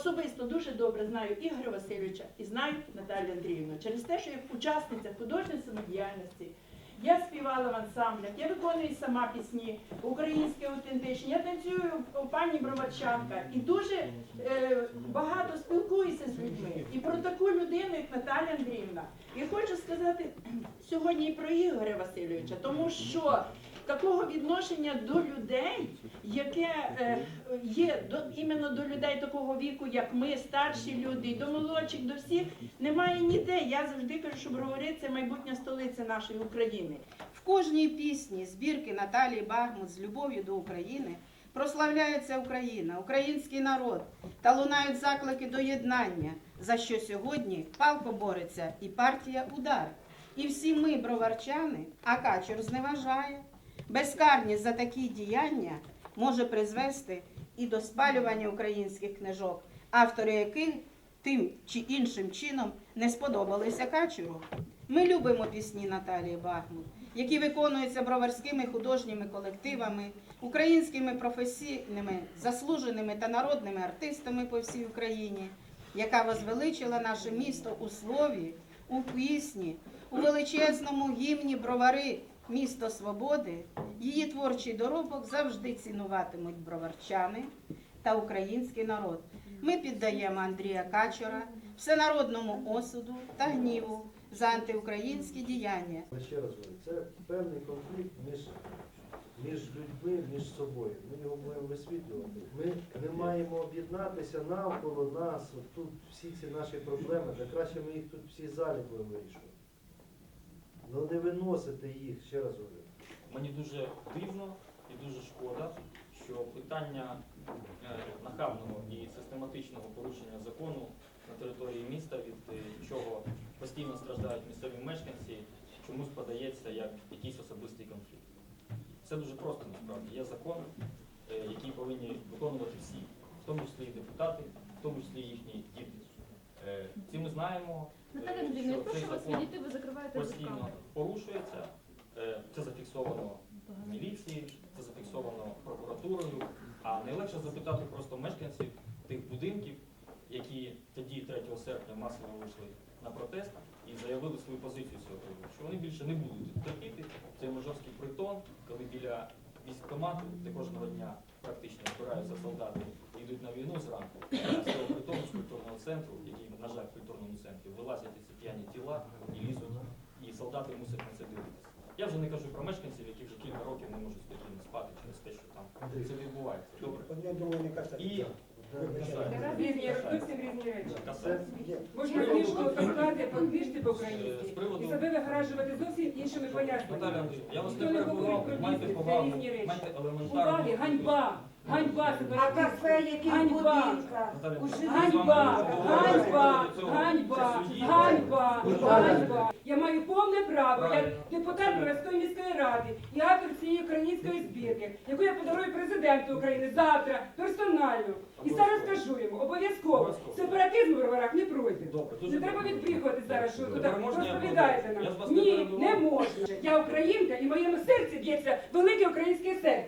особисто дуже добре знаю Ігоря Васильовича і знаю Наталію Андріївну через те, що як учасниця художньої самодіяльності. Я співала в ансамблях, я виконую сама пісні, українські аутентичні, я танцюю у пані Броварчанка і дуже е, багато спілкуюся з людьми. І про таку людину, як Наталя Андріївна. І хочу сказати сьогодні і про Ігоря Васильовича, тому що такого відношення до людей, яке е, є до іменно до людей такого віку, як ми, старші люди, до молодших, до всіх, немає ніде. Я завжди кажу, що Бровари – це майбутня столиця нашої України. В кожній пісні збірки Наталії Багмут з любов'ю до України прославляється Україна, український народ та лунають заклики до єднання, за що сьогодні палко бореться і партія Удар. І всі ми, броварчани, а Качур зневажає. Безкарність за такі діяння може призвести і до спалювання українських книжок, автори яких тим чи іншим чином не сподобалися Качуру. Ми любимо пісні Наталії Бахмут, які виконуються броварськими художніми колективами, українськими професійними, заслуженими та народними артистами по всій Україні, яка возвеличила наше місто у слові, у пісні, у величезному гімні бровари. Місто свободи, її творчий доробок завжди цінуватимуть броварчани та український народ. Ми піддаємо Андрія Качура всенародному осуду та гніву за антиукраїнські діяння. Ще раз це певний конфлікт між, між людьми, між собою. Ми його будемо висвітлювати. Ми не маємо об'єднатися навколо нас, от тут всі ці наші проблеми, та краще ми їх тут всі залі будемо вирішувати. Ну не виносити їх, ще раз говорю. Мені дуже дивно і дуже шкода, що питання е, нахабного і систематичного порушення закону на території міста, від е, чого постійно страждають місцеві мешканці, чомусь подається як якийсь особистий конфлікт. Це дуже просто насправді. Є закон, е, який повинні виконувати всі, в тому числі і депутати, в тому числі і їхні діти. Е, Ці ми знаємо, е, Наталя Андріївна, я що цей прошу вас закон відійти, ви закриваєте постійно камеру. порушується. Е, Це зафіксовано в міліції, це зафіксовано прокуратурою. А найлегше запитати просто мешканців тих будинків, які тоді 3 серпня масово вийшли на протест і заявили свою позицію з цього приводу, що вони більше не будуть терпіти цей можовський притон, коли біля військкомату, де кожного дня практично збираються солдати і йдуть на війну зранку, а з цього притону з культурного центру, який, на жаль, в культурному центрі, вилазять ці п'яні тіла і лізуть, і солдати мусять на це дивитися. Я вже не кажу про мешканців, які вже кілька років не можуть спокійно спати через те, що там це відбувається. Добре. Одне друге не касається. І Різні зовсім різні речі. Можна книжку описати по книжці З по-українськи приводу- і себе вигражувати зовсім іншими поясненнями. Я вас не перебував, майте повагу, різні речі. майте елементарну. Уваги, ганьба! Ганьба А в Ганьба! будинках? Ганьба! Ганьба! Ганьба! Ганьба! Ганьба! Я маю повне право, як депутат Броварської міської ради і автор цієї української збірки, яку я подарую президенту України завтра персонально. І зараз скажу йому, обов'язково. Сепаратизм у Броварах не пройде. Не треба добре. відбігати зараз, що я розповідаєте нам. Ні, не можна. Я українка і в моєму серці б'ється велике українське серце.